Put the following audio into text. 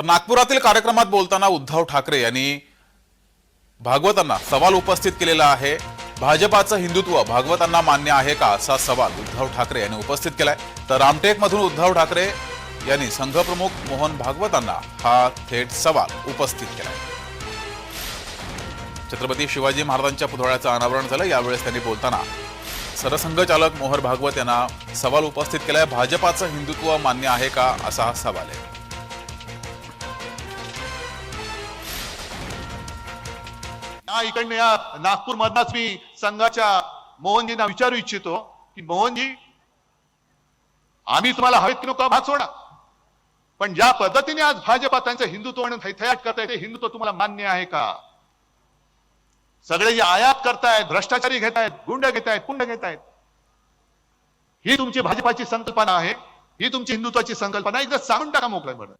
तर नागपुरातील कार्यक्रमात बोलताना उद्धव ठाकरे यांनी भागवतांना सवाल उपस्थित केलेला आहे. भाजपाचं हिंदुत्व भागवतांना मान्य आहे का असा सवाल उद्धव ठाकरे यांनी उपस्थित केलाय. तर रामटेकमधून उद्धव ठाकरे यांनी संघप्रमुख मोहन भागवतांना हा थेट सवाल उपस्थित केलाय. छत्रपती शिवाजी महाराजांच्या पुतळ्याचं अनावरण झालं. यावेळेस त्यांनी बोलताना सरसंघचालक मोहन भागवत यांना सवाल उपस्थित केलाय. भाजपाचं हिंदुत्व मान्य आहे का असा हा सवाल आहे. या इकडनं या. नागपूर मधनाच मी संघाच्या मोहनजींना विचारू इच्छितो की मोहनजी आम्ही तुम्हाला हवेत की नको भाग सोडा. पण ज्या पद्धतीने आज भाजपा त्यांचं हिंदुत्व म्हणून थैथयाट करताय ते हिंदुत्व तुम्हाला मान्य आहे का? सगळे जे आयात करतायत भ्रष्टाचारी घेतायत गुंड घेतायत कुंड घेतायत ही तुमची भाजपाची संकल्पना आहे ही तुमची हिंदुत्वाची संकल्पना एकदा सांगून टाका मोकळ्या बरं.